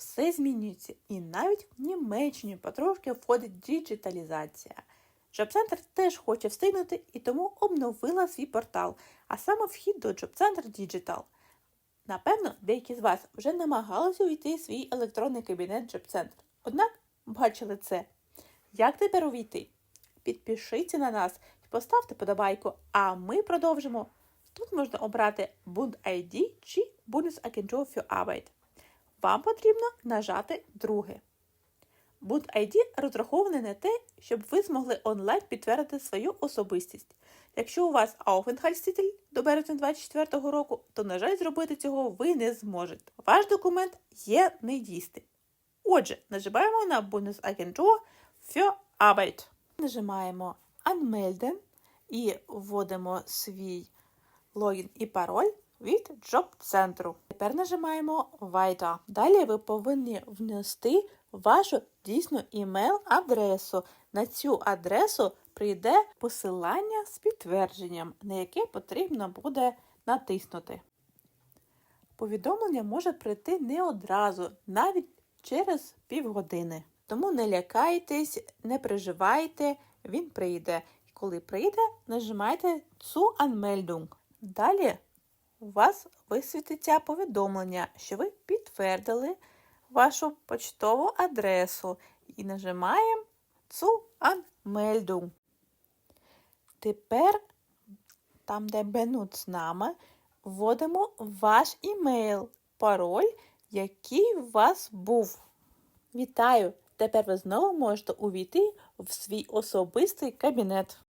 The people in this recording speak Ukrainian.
все змінюється, і навіть в Німеччині потрошки входить діджиталізація. Джоб-центр теж хоче встигнути і тому обновила свій портал, а саме вхід до Джоб-центр Digital. Напевно, деякі з вас вже намагалися увійти в свій електронний кабінет Джоб-центр. Однак бачили це. Як тепер увійти? Підпишіться на нас і поставте подобайку, а ми продовжимо. Тут можна обрати Bund ID чи Bundesagentur für Arbeit. Вам потрібно нажати друге. Bund ID розрахований на те, щоб ви змогли онлайн підтвердити свою особистість. Якщо у вас Aufenthaltstitel до березня 2024 року, то, на жаль, зробити цього ви не зможете. Ваш документ є недійсним. Отже, нажимаємо на Bundesagentur für Arbeit. Нажимаємо Anmelden і вводимо свій логін і пароль від джоб-центру. Тепер нажимаємо Weiter. Далі ви повинні внести вашу дійсну імейл-адресу. На цю адресу прийде посилання з підтвердженням, на яке потрібно буде натиснути. Повідомлення може прийти не одразу, навіть через півгодини. Тому не лякайтесь, не переживайте, він прийде. Коли прийде, нажимайте цю Anmeldung. Далі у вас висвітиться повідомлення, що ви підтвердили вашу почтову адресу і нажимаємо цю Anmeldung. Тепер, там, де Benutzername, вводимо ваш імейл, пароль, який у вас був. Вітаю! Тепер ви знову можете увійти в свій особистий кабінет.